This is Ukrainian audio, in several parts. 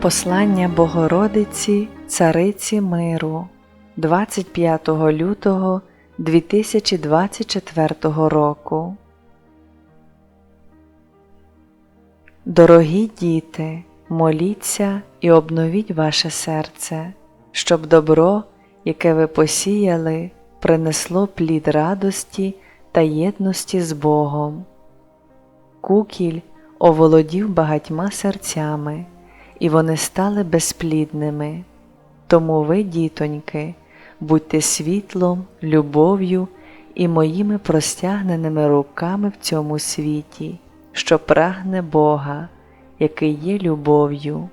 Послання Богородиці Цариці Миру 25 лютого 2024 року. Дорогі діти, моліться і обновіть ваше серце, щоб добро, яке ви посіяли, принесло плід радості та єдності з Богом. Кукіль оволодів багатьма серцями, і вони стали безплідними. Тому ви, дітоньки, будьте світлом, любов'ю і моїми простягненими руками в цьому світі, що прагне Бога, який є любов'ю.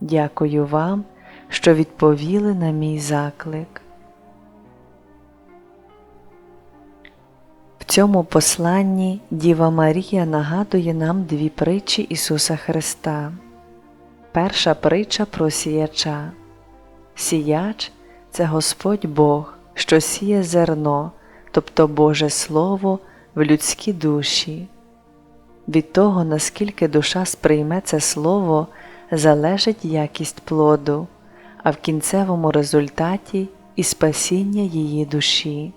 Дякую вам, що відповіли на мій заклик. В цьому посланні Діва Марія нагадує нам дві притчі Ісуса Христа. Перша притча про сіяча. Сіяч це Господь Бог, що сіє зерно, тобто Боже Слово в людські душі. Від того, наскільки душа сприйме це слово, залежить якість плоду, а в кінцевому результаті і спасіння її душі.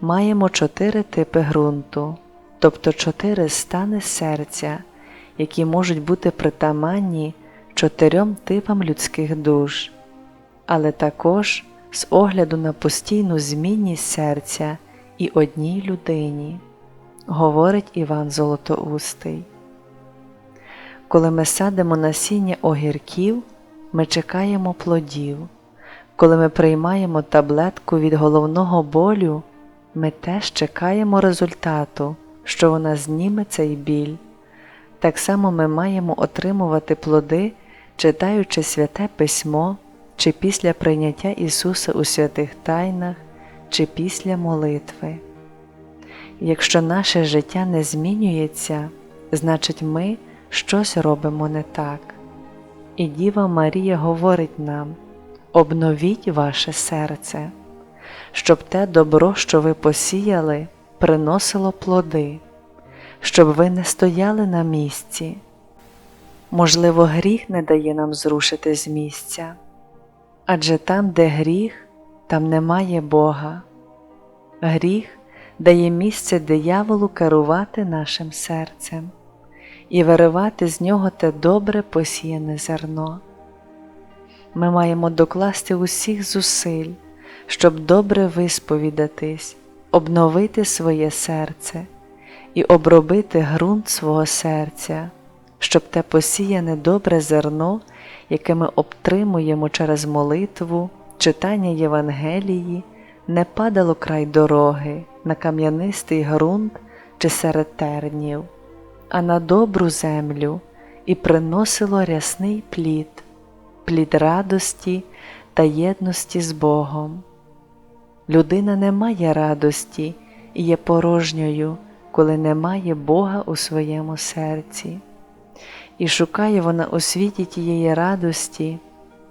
Маємо чотири типи ґрунту, тобто чотири стани серця, які можуть бути притаманні чотирьом типам людських душ, але також з огляду на постійну змінність серця і одній людині, говорить Іван Золотоустий. Коли ми садимо насіння огірків, ми чекаємо плодів. Коли ми приймаємо таблетку від головного болю, ми теж чекаємо результату, що вона зніме цей біль. Так само ми маємо отримувати плоди, читаючи святе письмо, чи після прийняття Ісуса у святих тайнах, чи після молитви. Якщо наше життя не змінюється, значить ми щось робимо не так. І Діва Марія говорить нам: обновіть ваше серце, щоб те добро, що ви посіяли, приносило плоди, щоб ви не стояли на місці. Можливо, гріх не дає нам зрушити з місця, адже там, де гріх, там немає Бога. Гріх дає місце дияволу керувати нашим серцем і виривати з нього те добре посіяне зерно. Ми маємо докласти усіх зусиль, щоб добре висповідатись, обновити своє серце і обробити ґрунт свого серця, щоб те посіяне добре зерно, яке ми обтримуємо через молитву, читання Євангелії, не падало край дороги на кам'янистий ґрунт чи серед тернів, а на добру землю і приносило рясний плід, плід радості та єдності з Богом. Людина не має радості і є порожньою, коли немає Бога у своєму серці, і шукає вона у світі тієї радості,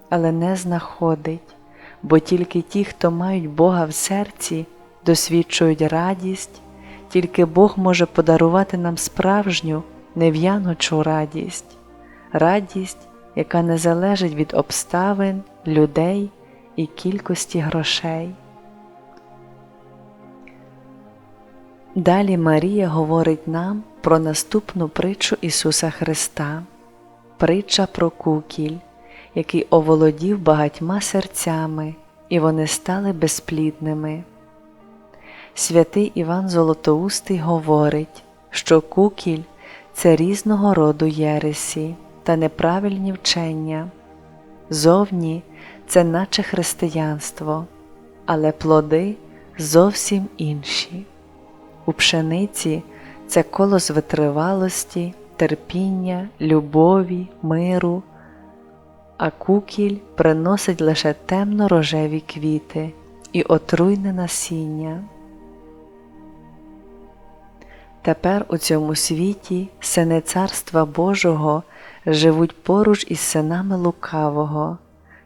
але не знаходить, бо тільки ті, хто мають Бога в серці, досвідчують радість, тільки Бог може подарувати нам справжню нев'янучу радість, радість, яка не залежить від обставин, людей і кількості грошей. Далі Марія говорить нам про наступну притчу Ісуса Христа, притча про кукіль, який оволодів багатьма серцями, і вони стали безплідними. Святий Іван Золотоустий говорить, що кукіль це різного роду єресі та неправильні вчення. Зовні це наче християнство, але плоди зовсім інші. У пшениці це колос витривалості, терпіння, любові, миру, а кукіль приносить лише темно рожеві квіти і отруйне насіння. Тепер у цьому світі сини Царства Божого живуть поруч із синами лукавого,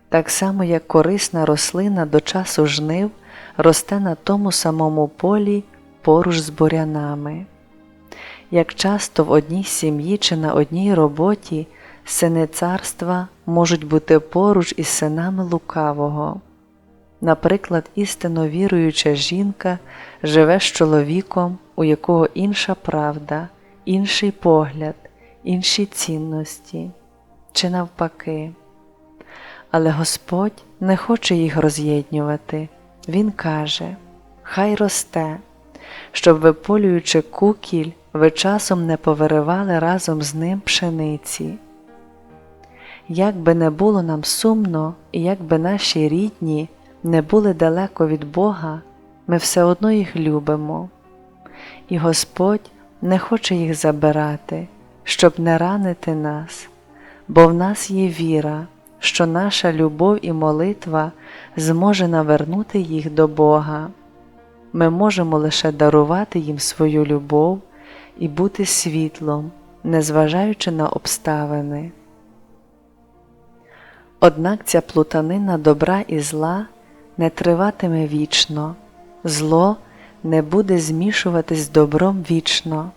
так само як корисна рослина до часу жнив росте на тому самому полі поруч з бурянами. Як часто в одній сім'ї чи на одній роботі Сини царства можуть бути поруч із синами лукавого. Наприклад, істинно віруюча жінка живе з чоловіком, у якого інша правда, інший погляд, інші цінності, чи навпаки. Але Господь не хоче їх роз'єднювати. Він каже: Хай росте, щоб, виполюючи кукіль, ви часом не повиривали разом з ним пшениці. Як би не було нам сумно, і як би наші рідні не були далеко від Бога, ми все одно їх любимо, і Господь не хоче їх забирати, щоб не ранити нас, бо в нас є віра, що наша любов і молитва зможе навернути їх до Бога. Ми можемо лише дарувати їм свою любов і бути світлом, незважаючи на обставини. Однак ця плутанина добра і зла не триватиме вічно, зло не буде змішуватись з добром вічно,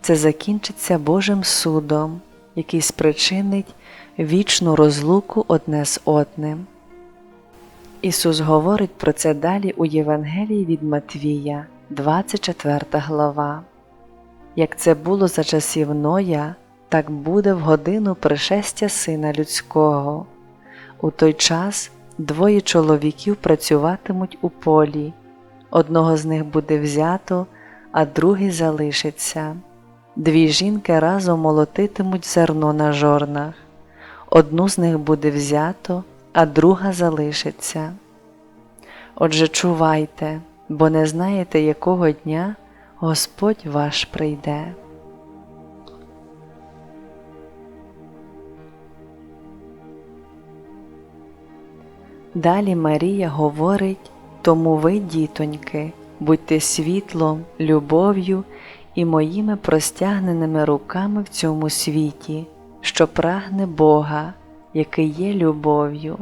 це закінчиться Божим судом, який спричинить вічну розлуку одне з одним. Ісус говорить про це далі у Євангелії від Матвія, 24 глава. Як це було за часів Ноя, так буде в годину пришестя Сина Людського. У той час двоє чоловіків працюватимуть у полі, одного з них буде взято, а другий залишиться. Дві жінки разом молотитимуть зерно на жорнах, одну з них буде взято, а друга залишиться. Отже, чувайте, бо не знаєте, якого дня Господь ваш прийде. Далі Марія говорить тому ви, дітоньки, будьте світлом, любов'ю і моїми простягненими руками в цьому світі, що прагне Бога, який є любов'ю.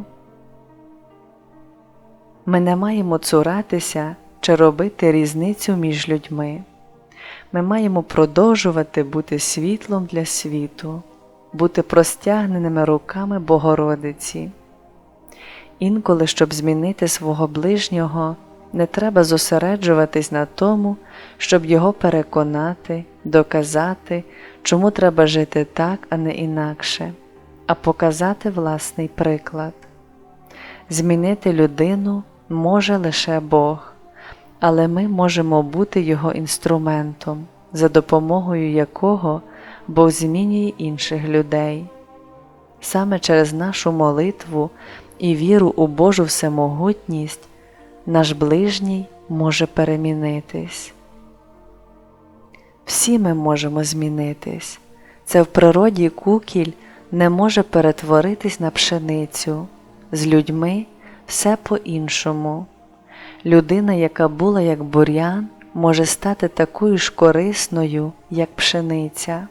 Ми не маємо цуратися чи робити різницю між людьми. Ми маємо продовжувати бути світлом для світу, бути простягненими руками Богородиці. Інколи, щоб змінити свого ближнього, не треба зосереджуватись на тому, щоб його переконати, доказати, чому треба жити так, а не інакше, а показати власний приклад. Змінити людину може лише Бог, але ми можемо бути Його інструментом, за допомогою якого Бог змінює інших людей. Саме через нашу молитву і віру у Божу всемогутність наш ближній може перемінитись. Всі ми можемо змінитись. Це в природі кукіль не може перетворитись на пшеницю. З людьми все по-іншому. Людина, яка була як бур'ян, може стати такою ж корисною, як пшениця,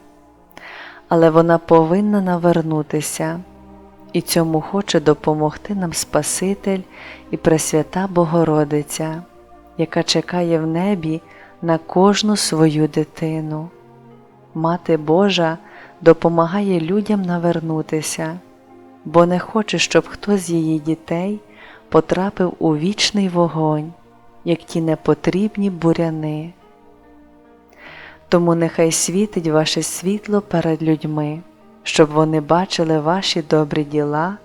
але вона повинна навернутися, і цьому хоче допомогти нам Спаситель і Пресвята Богородиця, яка чекає в небі на кожну свою дитину. Мати Божа допомагає людям навернутися, бо не хоче, щоб хтось з її дітей потрапив у вічний вогонь, як ті непотрібні буряни. Тому нехай світить ваше світло перед людьми, щоб вони бачили ваші добрі діла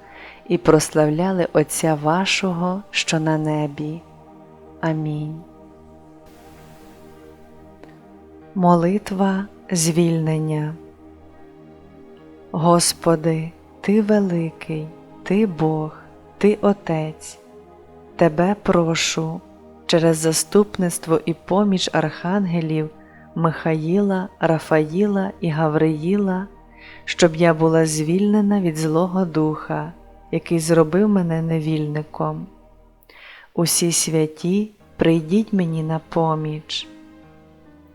і прославляли Отця вашого, що на небі. Амінь. Молитва звільнення. Господи, Ти великий, Ти Бог, Ти Отець, Тебе прошу через заступництво і поміч архангелів Михаїла, Рафаїла і Гавриїла, щоб я була звільнена від Злого Духа, який зробив мене невільником. Усі святі прийдіть мені на поміч.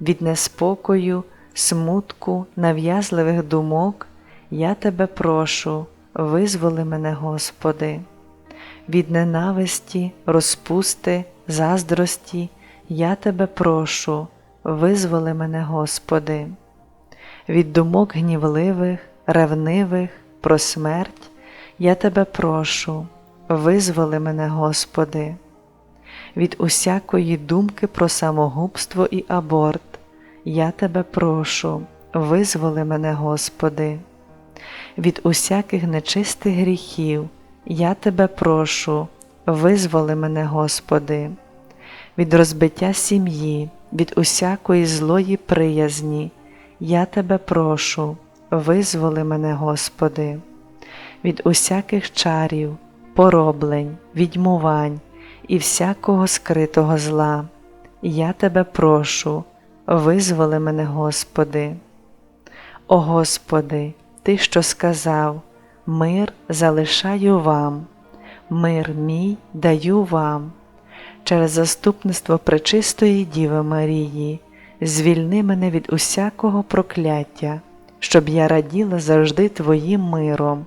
Від неспокою, смутку, нав'язливих думок я тебе прошу, визволи мене, Господи, від ненависті, розпусти, заздрості, я тебе прошу, визволи мене, Господи, від думок гнівливих, ревнивих, про смерть, я тебе прошу, визволи мене, Господи, від усякої думки про самогубство і аборт, я тебе прошу, визволи мене, Господи, від усяких нечистих гріхів, я тебе прошу, визволи мене, Господи, від розбиття сім'ї, від усякої злої приязні, я тебе прошу, визволи мене, Господи, від усяких чарів, пороблень, відьмувань і всякого скритого зла. Я тебе прошу, визволи мене, Господи. О Господи, Ти, що сказав, мир залишаю вам, мир мій даю вам. Через заступництво Пречистої Діви Марії, звільни мене від усякого прокляття, щоб я раділа завжди Твоїм миром,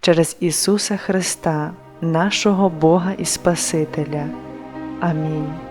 через Ісуса Христа, нашого Бога і Спасителя. Амінь.